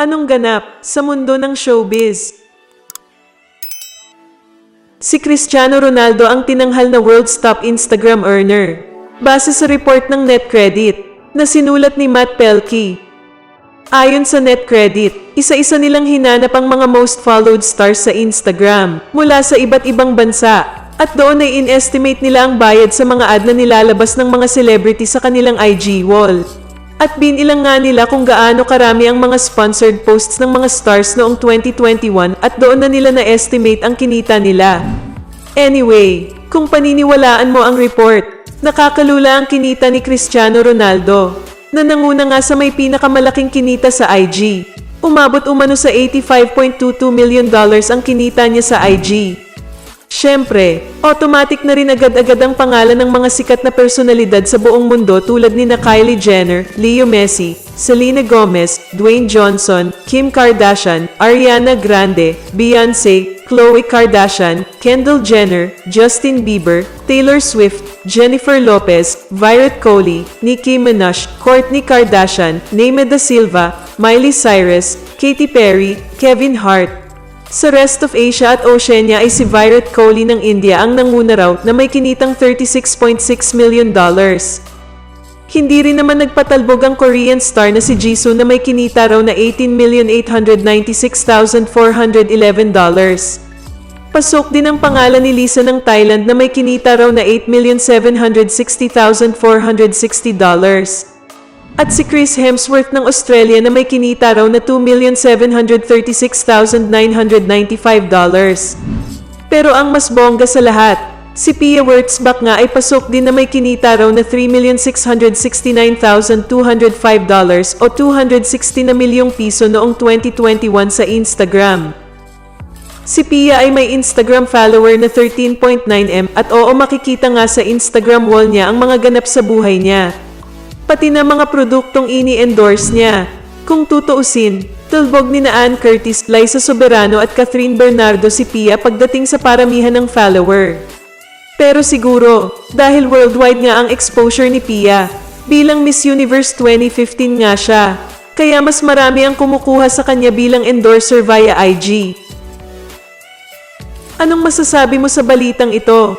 Anong ganap sa mundo ng showbiz? Si Cristiano Ronaldo ang tinanghal na world's top Instagram earner. Base sa report ng NetCredit na sinulat ni Matt Pelkey. Ayon sa NetCredit, isa-isa nilang hinanap ang mga most followed stars sa Instagram mula sa iba't ibang bansa at doon ay in-estimate nila ang bayad sa mga ad na nilalabas ng mga celebrity sa kanilang IG wall. At binilang nga nila kung gaano karami ang mga sponsored posts ng mga stars noong 2021 at doon na nila na-estimate ang kinita nila. Anyway, kung paniniwalaan mo ang report, nakakalula ang kinita ni Cristiano Ronaldo na nanguna nga sa may pinakamalaking kinita sa IG. Umabot umano sa 85.22 million dollars ang kinita niya sa IG. Siyempre, automatic na rin agad-agad ang pangalan ng mga sikat na personalidad sa buong mundo tulad ni na Kylie Jenner, Leo Messi, Selena Gomez, Dwayne Johnson, Kim Kardashian, Ariana Grande, Beyoncé, Khloe Kardashian, Kendall Jenner, Justin Bieber, Taylor Swift, Jennifer Lopez, Violet Coley, Nicki Minaj, Kourtney Kardashian, Neme da Silva, Miley Cyrus, Katy Perry, Kevin Hart, sa rest of Asia at Oceania ay si Virat Kohli ng India ang nanguna raw na may kinitang 36.6 million dollars. Hindi rin naman nagpatalbog ang Korean star na si Jisoo na may kinita raw na 18,896,411 dollars. Pasok din ang pangalan ni Lisa ng Thailand na may kinita raw na 8,760,460 dollars. At si Chris Hemsworth ng Australia na may kinita raw na $2,736,995. Pero ang mas bongga sa lahat, si Pia Wurtzbach nga ay pasok din na may kinita raw na $3,669,205 o 260 na milyong piso noong 2021 sa Instagram. Si Pia ay may Instagram follower na 13.9M at oo makikita nga sa Instagram wall niya ang mga ganap sa buhay niya pati na mga produktong ini-endorse niya. Kung tutuusin, tulbog ni na Curtis, Liza Soberano at Catherine Bernardo si Pia pagdating sa paramihan ng follower. Pero siguro, dahil worldwide nga ang exposure ni Pia, bilang Miss Universe 2015 nga siya, kaya mas marami ang kumukuha sa kanya bilang endorser via IG. Anong masasabi mo sa balitang ito?